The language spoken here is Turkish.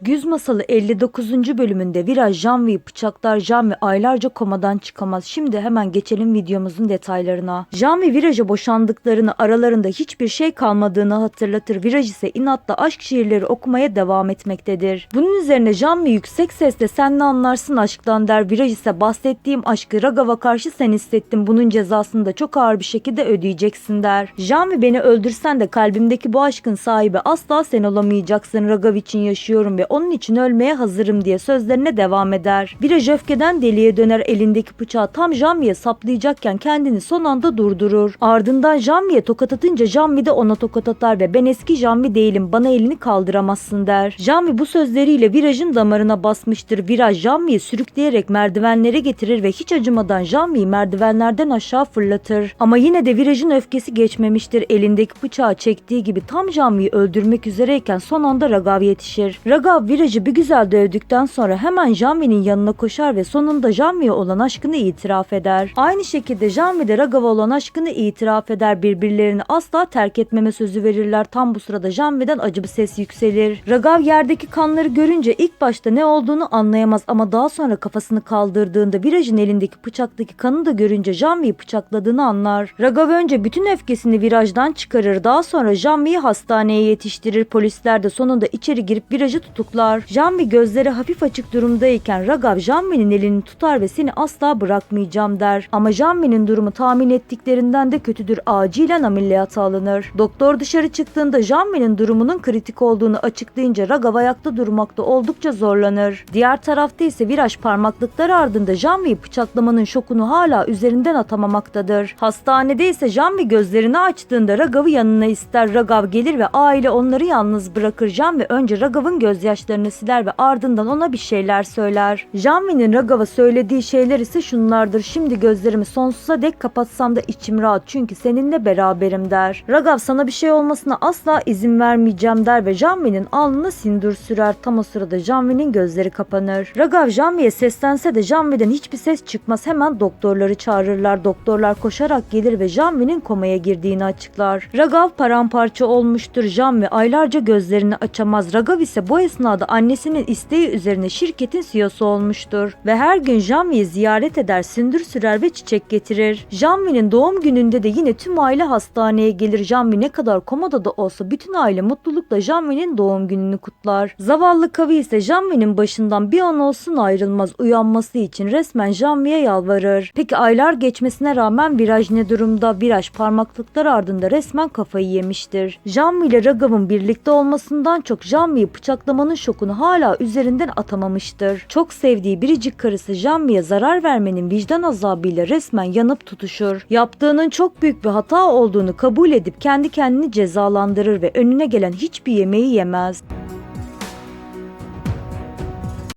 Güz Masalı 59. bölümünde Viraj Janvi'yi bıçaklar Janvi aylarca komadan çıkamaz. Şimdi hemen geçelim videomuzun detaylarına. Janvi Viraj'a boşandıklarını aralarında hiçbir şey kalmadığını hatırlatır. Viraj ise inatla aşk şiirleri okumaya devam etmektedir. Bunun üzerine Janvi yüksek sesle sen ne anlarsın aşktan der. Viraj ise bahsettiğim aşkı Ragav'a karşı sen hissettin. Bunun cezasını da çok ağır bir şekilde ödeyeceksin der. Janvi beni öldürsen de kalbimdeki bu aşkın sahibi asla sen olamayacaksın. Ragav için yaşıyorum ve onun için ölmeye hazırım diye sözlerine devam eder. Viraj öfkeden deliye döner elindeki bıçağı tam Janvi'ye saplayacakken kendini son anda durdurur. Ardından Janvi'ye tokat atınca Janvi de ona tokat atar ve ben eski Janvi değilim bana elini kaldıramazsın der. Janvi bu sözleriyle Viraj'ın damarına basmıştır. Viraj Janvi'yi sürükleyerek merdivenlere getirir ve hiç acımadan Janvi'yi merdivenlerden aşağı fırlatır. Ama yine de Viraj'ın öfkesi geçmemiştir. Elindeki bıçağı çektiği gibi tam Janvi'yi öldürmek üzereyken son anda Ragav yetişir. Ragav Viraj'ı bir güzel dövdükten sonra hemen Janvi'nin yanına koşar ve sonunda Janvi'ye olan aşkını itiraf eder. Aynı şekilde Janvi de Ragav'a olan aşkını itiraf eder. Birbirlerini asla terk etmeme sözü verirler. Tam bu sırada Janvi'den acı bir ses yükselir. Ragav yerdeki kanları görünce ilk başta ne olduğunu anlayamaz ama daha sonra kafasını kaldırdığında Viraj'ın elindeki bıçaktaki kanı da görünce Janvi'yi bıçakladığını anlar. Ragav önce bütün öfkesini Viraj'dan çıkarır. Daha sonra Janvi'yi hastaneye yetiştirir. Polisler de sonunda içeri girip Viraj'ı tutuklar. Janvi gözleri hafif açık durumdayken Ragav Janvi'nin elini tutar ve seni asla bırakmayacağım der. Ama Janvi'nin durumu tahmin ettiklerinden de kötüdür. Acilen ameliyata alınır. Doktor dışarı çıktığında Janvi'nin durumunun kritik olduğunu açıklayınca Ragav ayakta durmakta oldukça zorlanır. Diğer tarafta ise Viraj parmaklıklar ardında Janvi'yi bıçaklamanın şokunu hala üzerinden atamamaktadır. Hastanede ise Janvi gözlerini açtığında Ragav'ı yanına ister. Ragav gelir ve aile onları yalnız bırakır. Janvi önce Ragav'ın gözyaşlarını siler ve ardından ona bir şeyler söyler. Janvi'nin Ragav'a söylediği şeyler ise şunlardır. Şimdi gözlerimi sonsuza dek kapatsam da içim rahat çünkü seninle beraberim der. Ragav sana bir şey olmasına asla izin vermeyeceğim der ve Janvi'nin alnına sindur sürer. Tam o sırada Janvi'nin gözleri kapanır. Ragav Janvi'ye seslense de Janvi'den hiçbir ses çıkmaz. Hemen doktorları çağırırlar. Doktorlar koşarak gelir ve Janvi'nin komaya girdiğini açıklar. Ragav paramparça olmuştur. Janvi aylarca gözlerini açamaz. Ragav ise bu esnada annesinin isteği üzerine şirketin CEO'su olmuştur. Ve her gün Janvi'yi ziyaret eder, sündür sürer ve çiçek getirir. Janvi'nin doğum gününde de yine tüm aile hastaneye gelir. Janvi ne kadar komada da olsa bütün aile mutlulukla Janvi'nin doğum gününü kutlar. Zavallı Kavi ise Janvi'nin başından bir an olsun ayrılmaz uyanması için resmen Janvi'ye yalvarır. Peki aylar geçmesine rağmen Viraj ne durumda? Viraj parmaklıklar ardında resmen kafayı yemiştir. Janvi ile Ragav'ın birlikte olmasından çok Janvi'yi bıçaklamanın şokunu hala üzerinden atamamıştır. Çok sevdiği biricik karısı Janvi'ye zarar vermenin vicdan azabıyla resmen yanıp tutuşur. Yaptığının çok büyük bir hata olduğunu kabul edip kendi kendini cezalandırır ve önüne gelen hiçbir yemeği yemez.